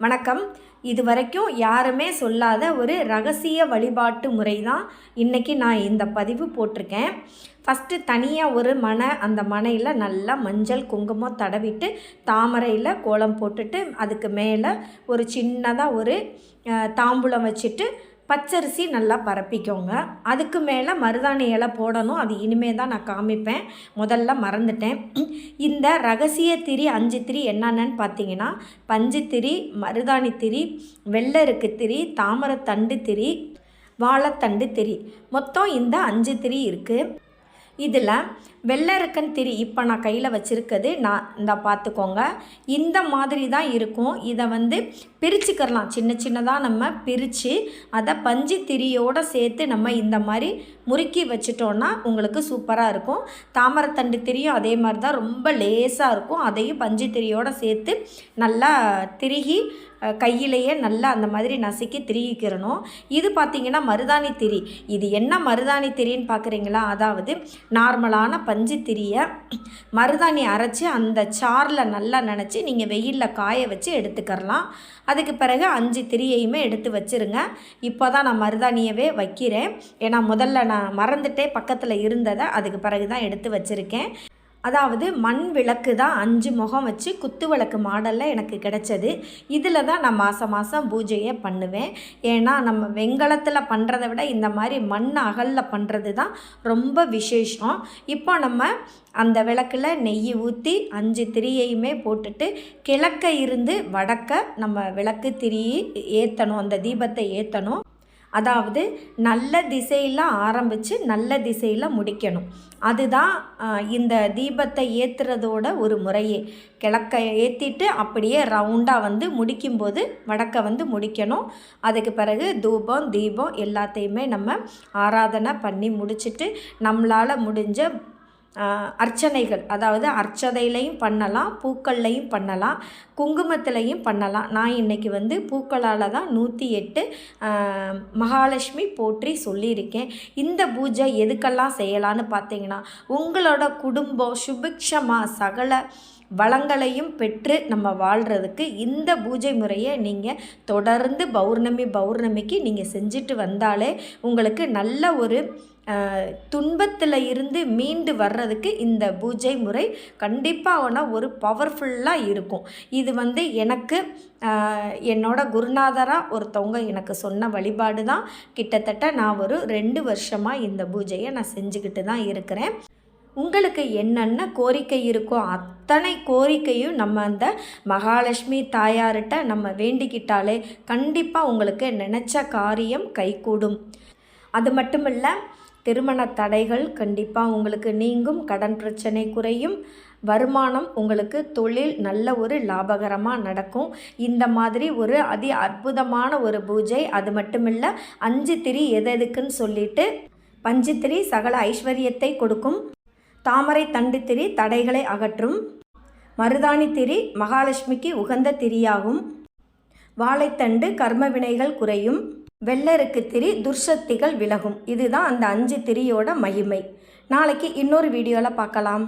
வணக்கம். இது வரைக்கும் யாருமே சொல்லாத ஒரு ரகசிய வழிபாட்டு முறை தான் இன்றைக்கி நான் இந்த பதிவு போட்டிருக்கேன். ஃபஸ்ட்டு தனியாக ஒரு மனை அந்த மனையில் நல்லா மஞ்சள் குங்குமம் தடவிட்டு தாமரையில் கோலம் போட்டுட்டு அதுக்கு மேலே ஒரு சின்னதாக ஒரு தாம்பூலம் வச்சுட்டு பச்சரிசி நல்லா பரப்பிக்கோங்க. அதுக்கு மேலே மருதாணி இலை போடணும். அது இனிமே தான் நான் காமிப்பேன். முதல்ல மறந்துட்டேன். இந்த ரகசிய திரி அஞ்சு திரி என்னென்னு பார்த்தீங்கன்னா பஞ்சு திரி மருதாணி திரி வெள்ளருக்கு திரி தாமரத்தண்டு திரி வாழைத்தண்டு திரி. மொத்தம் இந்த அஞ்சு திரி இருக்குது இதில் வெள்ளருக்கன் திரி இப்போ நான் கையில் வச்சுருக்கிறது நான் இந்த பார்த்துக்கோங்க இந்த மாதிரி தான் இருக்கும். இதை வந்து பிரிச்சுக்கிறலாம். சின்ன சின்னதாக நம்ம பிரித்து அதை பஞ்சு திரியோடு சேர்த்து நம்ம இந்த மாதிரி முறுக்கி வச்சிட்டோன்னா உங்களுக்கு சூப்பராக இருக்கும். தாமரத்தண்டு திரியும் அதே மாதிரி தான் ரொம்ப லேசாக இருக்கும். அதையும் பஞ்சு திரியோடு சேர்த்து நல்லா திருகி கையிலேயே நல்லா அந்த மாதிரி நசுக்கி திரிக்கிறணும் இது பார்த்திங்கன்னா மருதாணி திரி. இது என்ன மருதாணி திரின்னு பார்க்குறீங்களா அதாவது நார்மலான பஞ்சுத்திரியை மருதாணி அரைச்சி அந்த சாரில் நல்லா நினச்சி நீங்கள் வெயிலில் காய வச்சு எடுத்துக்கரலாம் அதுக்கு பிறகு அஞ்சு திரியையுமே எடுத்து வச்சுருங்க. இப்போ தான் நான் மருதாணியவே வைக்கிறேன். ஏன்னா முதல்ல நான் மறந்துட்டே பக்கத்தில் இருந்ததை அதுக்கு பிறகு தான் எடுத்து வச்சுருக்கேன். அதாவது மண் விளக்கு தான் அஞ்சு முகம் வச்சு குத்து விளக்கு மாடலில் எனக்கு கிடச்சது. இதில் தான் நான் மாதம் மாதம் பூஜையை பண்ணுவேன். ஏன்னா நம்ம வெங்கலத்தில் பண்ணுறதை விட இந்த மாதிரி மண் அகலில் பண்ணுறது தான் ரொம்ப விசேஷம். இப்போ நம்ம அந்த விளக்கில் நெய் ஊற்றி அஞ்சு திரியையுமே போட்டுட்டு கிழக்க இருந்து வடக்க நம்ம விளக்கு திரி ஏற்றணும் அந்த தீபத்தை ஏற்றணும் அதாவது நல்ல திசையில் ஆரம்பித்து நல்ல திசையில் முடிக்கணும். அதுதான் இந்த தீபத்தை ஏற்றுறதோட ஒரு முறையே. கிழக்க ஏற்றிட்டு அப்படியே ரவுண்டாக வந்து முடிக்கும்போது வடக்க வந்து முடிக்கணும். அதுக்கு பிறகு தூபம் தீபம் எல்லாத்தையுமே நம்ம ஆராதனை பண்ணி முடிச்சிட்டு நம்மளால் முடிஞ்ச அர்ச்சனைகள். அதாவது அர்ச்சதையிலையும் பண்ணலாம் பூக்கள்லையும் பண்ணலாம் குங்குமத்திலையும் பண்ணலாம். நான் இன்னைக்கு வந்து பூக்களால் தான் நூற்றி எட்டு மகாலட்சுமி போற்றி சொல்லியிருக்கேன். இந்த பூஜை எதுக்கெல்லாம் செய்யலான்னு பார்த்தீங்கன்னா உங்களோட குடும்பம் சுபிக்ஷமாக சகல வளங்களையும் பெற்று நம்ம வாழ்கிறதுக்கு இந்த பூஜை முறையை நீங்கள் தொடர்ந்து பௌர்ணமி பௌர்ணமிக்கு நீங்கள் செஞ்சுட்டு வந்தாலே உங்களுக்கு நல்ல ஒரு துன்பத்தில் இருந்து மீண்டு வர்றதுக்கு இந்த பூஜை முறை கண்டிப்பாக ஆனால் ஒரு பவர்ஃபுல்லாக இருக்கும். இது வந்து எனக்கு என்னோட குருநாதராக ஒருத்தவங்க எனக்கு சொன்ன வழிபாடு தான் கிட்டத்தட்ட நான் ஒரு ரெண்டு வருஷமாக இந்த பூஜையை நான் செஞ்சுக்கிட்டு தான் இருக்கிறேன். உங்களுக்கு என்னென்ன கோரிக்கை இருக்கோ அத்தனை கோரிக்கையும் நம்ம அந்த மகாலட்சுமி தாயார்கிட்ட நம்ம வேண்டிக்கிட்டாலே கண்டிப்பாக உங்களுக்கு நினச்ச காரியம் கைகூடும். அது மட்டும் இல்லை திருமண தடைகள் கண்டிப்பாக உங்களுக்கு நீங்கும் கடன் பிரச்சனை குறையும் வருமானம் உங்களுக்கு தொழில் நல்ல ஒரு லாபகரமாக நடக்கும். இந்த மாதிரி ஒரு அதி அற்புதமான ஒரு பூஜை அது மட்டும் இல்லை அஞ்சு திரி எது எதுக்குன்னு சொல்லிட்டு பஞ்சு திரி சகல ஐஸ்வர்யத்தை கொடுக்கும். தாமரை தண்டு திரி தடைகளை அகற்றும். மருதாணி திரி மகாலட்சுமிக்கு உகந்த திரியாகும். வாழைத்தண்டு கர்ம வினைகள் குறையும். வெள்ளருக்கு திரி துர்சக்திகள் விலகும். இதுதான் அந்த அஞ்சு திரியோட மகிமை. நாளைக்கு இன்னொரு வீடியோவில் பார்க்கலாம்.